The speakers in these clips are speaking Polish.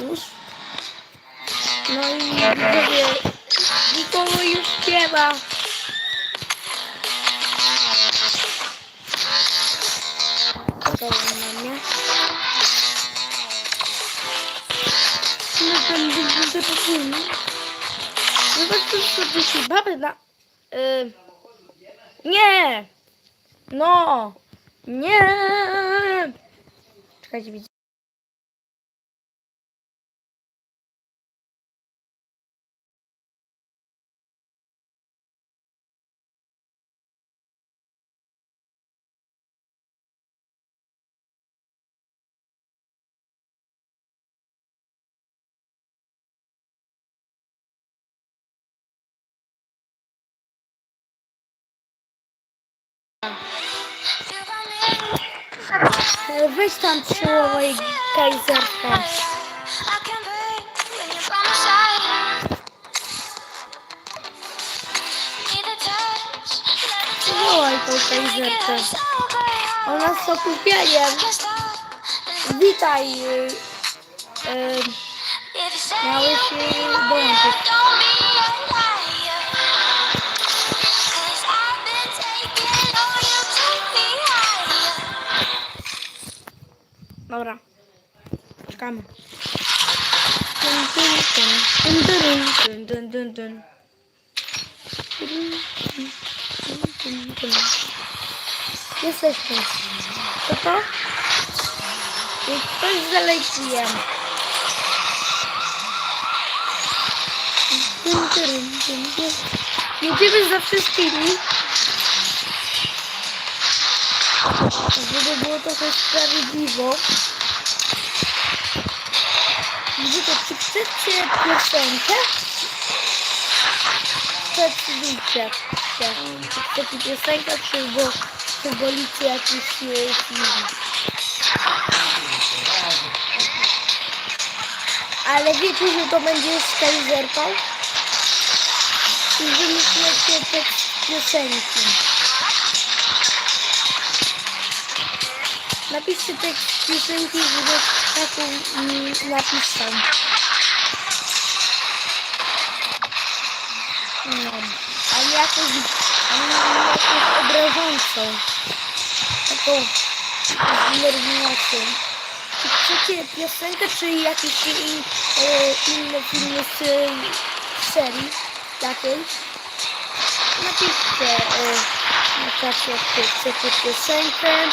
Już. No i widzowie, nikogo już nie ma. Na mnie. No ten będę popłynął. Zobaczcie, co tu się baby na... Y... Nie! No! Nie! Czekajcie, widzę. Weź tam przyłowo i kajzerkę. Przywołaj tą kajzerkę. Ona z okupieniem. Witaj. y, y, Miałeś y, Dobra. Czekamy. Dun, dun, dun, dun. Jesteśmy. Co to? I ktoś zaleciłem. Jedziemy za wszystkimi. Żeby było trochę sprawiedliwo. Widzicie, czy chcecie piosenkę? Czy chcecie piosenkę, czy, czy wolicie jakiś film. Ale wiecie, że to będzie z kalizerką? I wymyślicie tekst piosenki. Napiszcie tekst piosenki, żeby taką mm, napisał. No, ale jakąś, ale jakąś obrażącą. Taką zdenerwującą. Czy chcecie piosenkę, czy jakieś e, inne filmy z e, serii jakiejś? Napiszcie e, na czacie, czy chcecie piosenkę.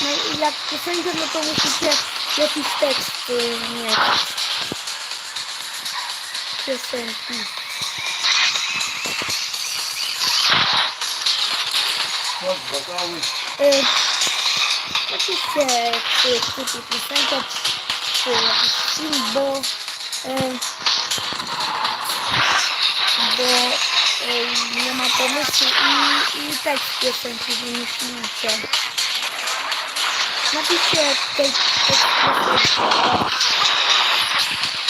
No i jak piosenkę, no to musicie jakiś tekst mieć. Piosenki. Y, Napiszcie, czy chcecie piosenkę, czy jakiś film, bo y, bo y, nie ma pomysłu i, i tekst piosenki wymyślicie. Napiszcie piosenki.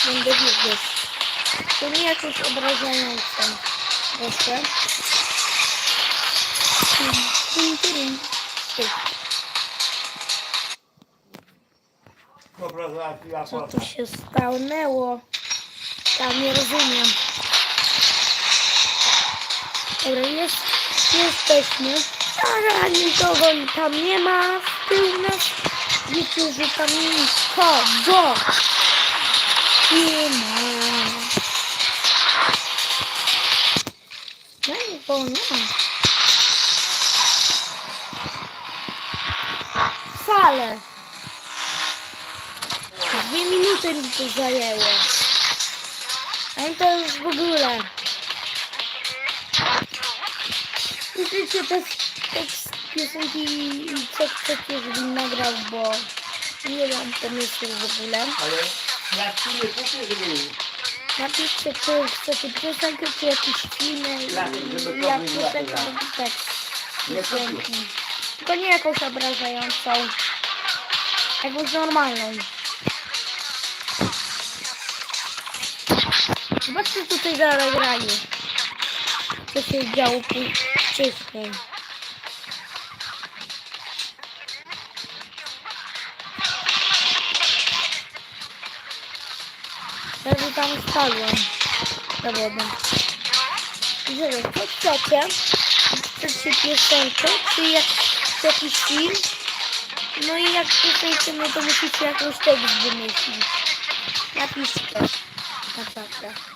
Będę wiedzieć. To nie jakoś obrażające. Proszę. Co tu się stanęło? Ja nie rozumiem. Dobra, jest, jesteśmy. Ale nikogo tam nie ma w tył nas. Wiecie, że tam nikogo nie ma. No nikogo nie ma. Wcale. Dwie minuty mi to zajęło. A to już w ogóle. Piszcie tekst, tekst piosenki i co chcecie, żebym nagrał, bo nie mam pomysłu w ogóle. Ale jak tu nie kupię, żeby... Napiszcie, czy chcecie piosenkę, czy jakiś film, Dlatego, żeby to jak było piosenka tak. lub tekst piosenki. Tylko nie jakąś obrażającą, jakąś normalną. Zobaczcie tutaj na nagraniu, co się działo wcześniej. Prawie tam spadłem. Za wodą. Widzowie, co chcecie? Piosenkę, czy jak, jakiś film? No i jak piosenkę, no to musicie jakąś tekst wymyślić. Napiszcie. Naprawdę.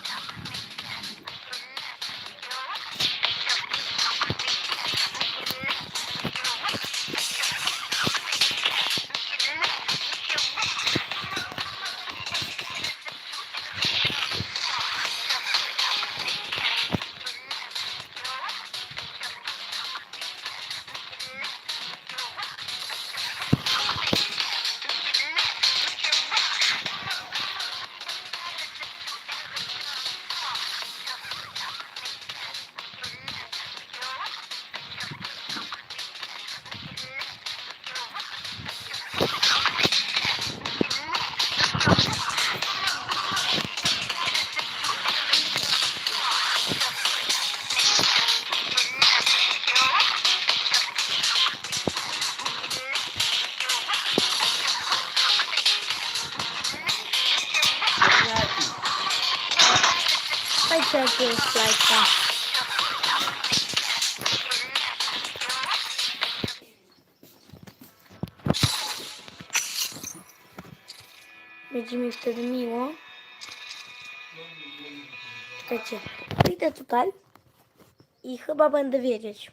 Dajcie jakiegoś lajka. Będzie mi wtedy miło. Czekajcie, idę tutaj i chyba będę wiedzieć,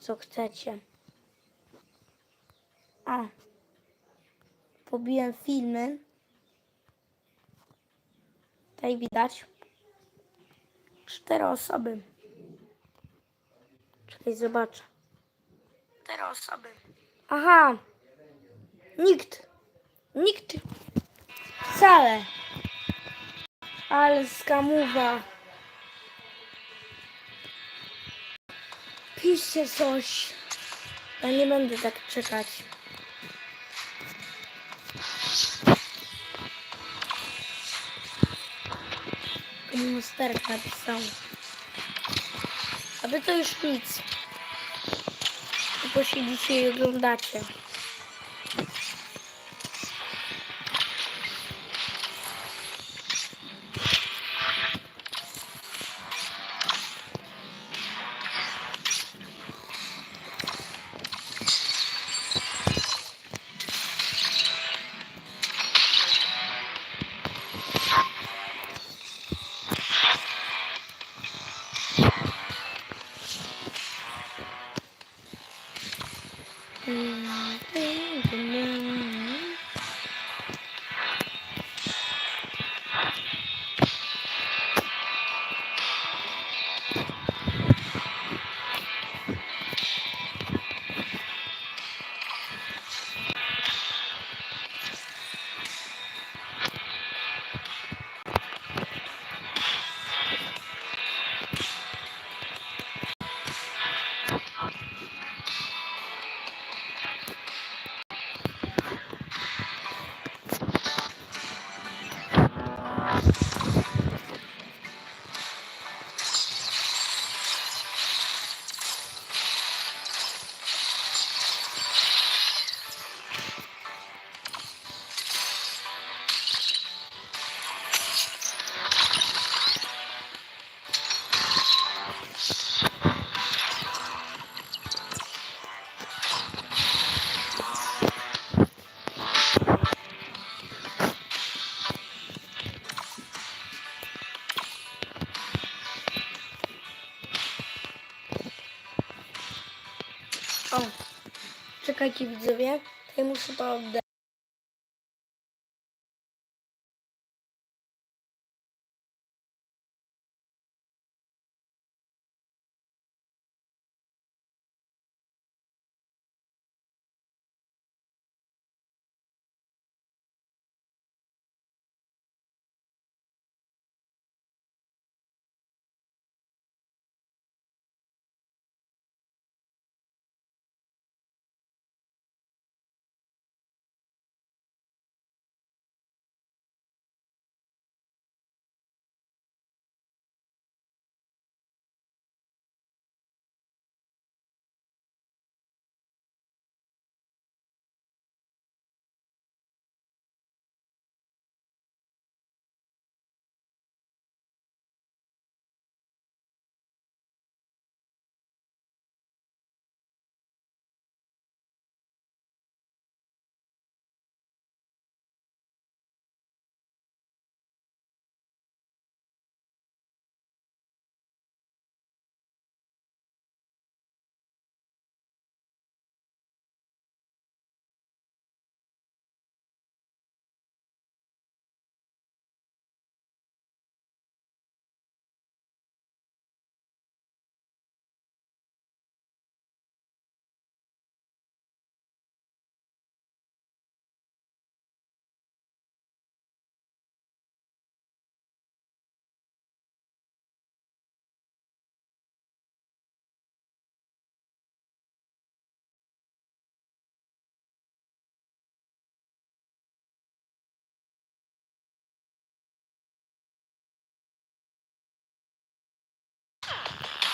co chcecie. A, pobiłem filmy. Tutaj widać. Cztery osoby. Czekaj, zobaczę. Cztery osoby. Aha. Nikt. Nikt. Wcale. Ale skamuwa. Piszcie coś. Ja nie będę tak czekać. Monsterek napisał. A wy to już nic. Tylko siedzicie i oglądacie. O, czekajcie widzowie, ja muszę.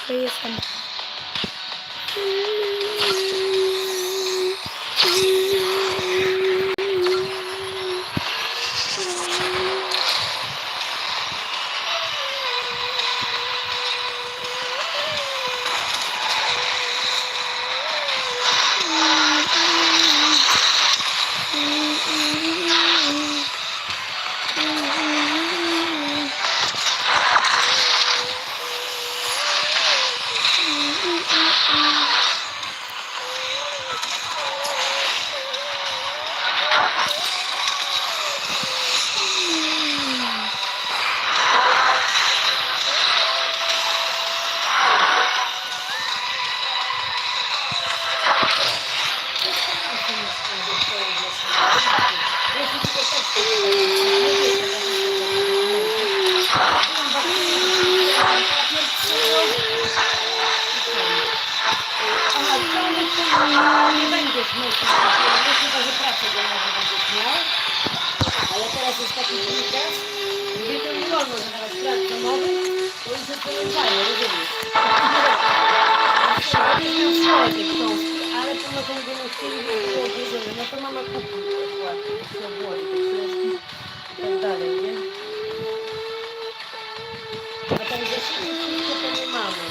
To jestem. Aha, to nie będziesz myślał, nie chyba, że pracę domową będziesz miał. Ale teraz jest taki czas, to wolno zadawać prac domowych, bo już się przełączają, rozumiesz? Te książki, ale to na tą będą chcieli, żeby było odłożone. No to mama kupi dokładnie, to się odłoży te książki i tak dalej, nie? A tak za wszystko to nie mamy.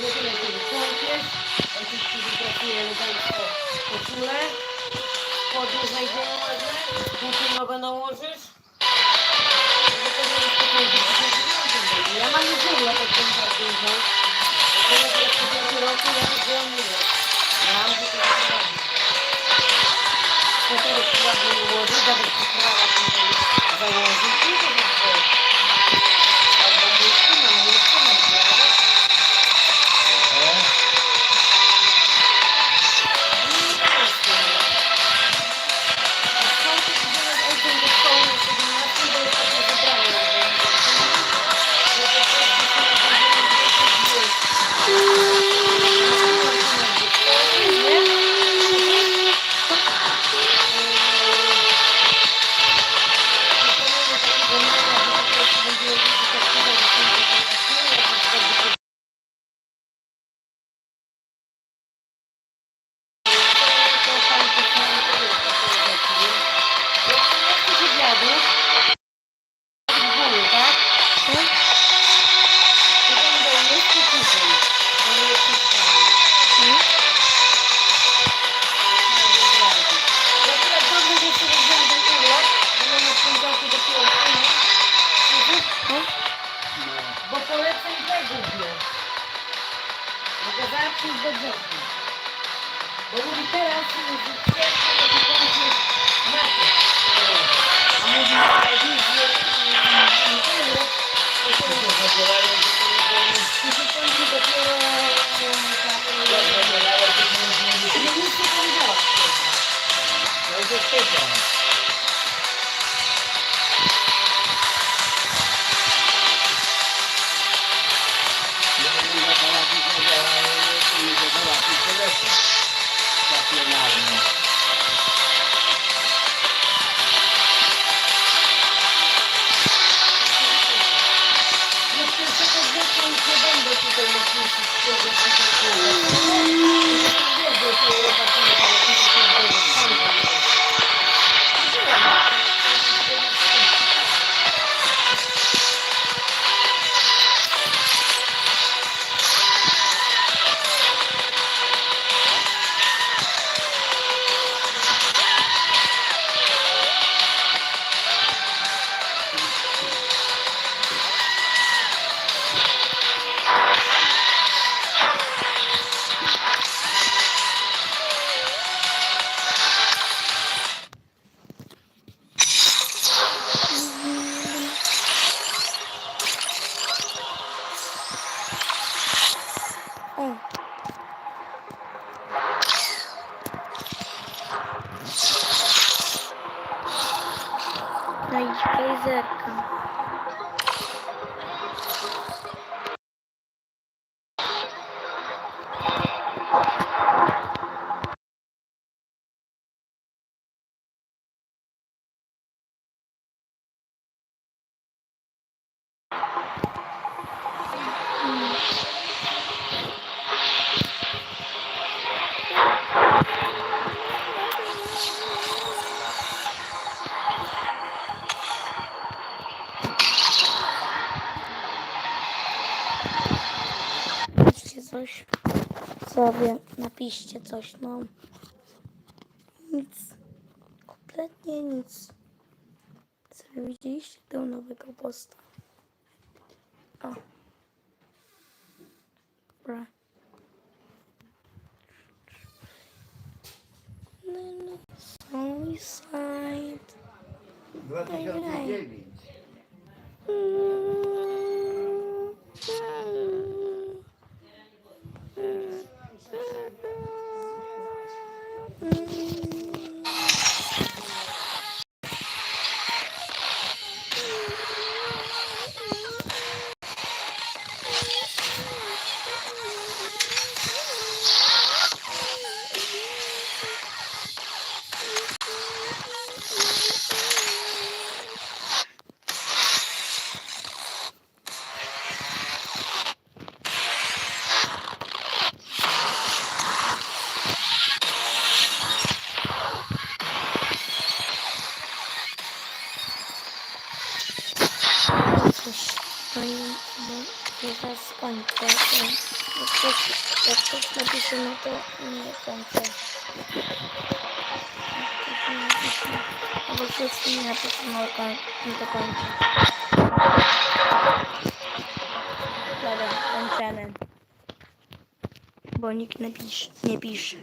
Nie tyle, kiedy kąpiesz, oczywiście wypracujemy Państwo koszulę, spodnie znajdziemy ładne, buty nowe nałożysz. Ja mam już tak kontrakty już, de dezembro. Vamos liberar o filme de Thank you. 这个就是，这个就是。Znajdź kajzerka. Widzowie, napiszcie coś, no. Nic. Kompletnie nic. Serio, widzieliście tego nowego posta? O. Dobra. No, no, Suicide. 2009. Cóż, no i no, teraz skończę. to Jak ktoś, jak napisze, no to nie kończę. Ktoś nie napisze, Albo wszyscy nie no to nie to kończę. Dobra, kończymy. Bo nikt nie pisze. Nie pisze.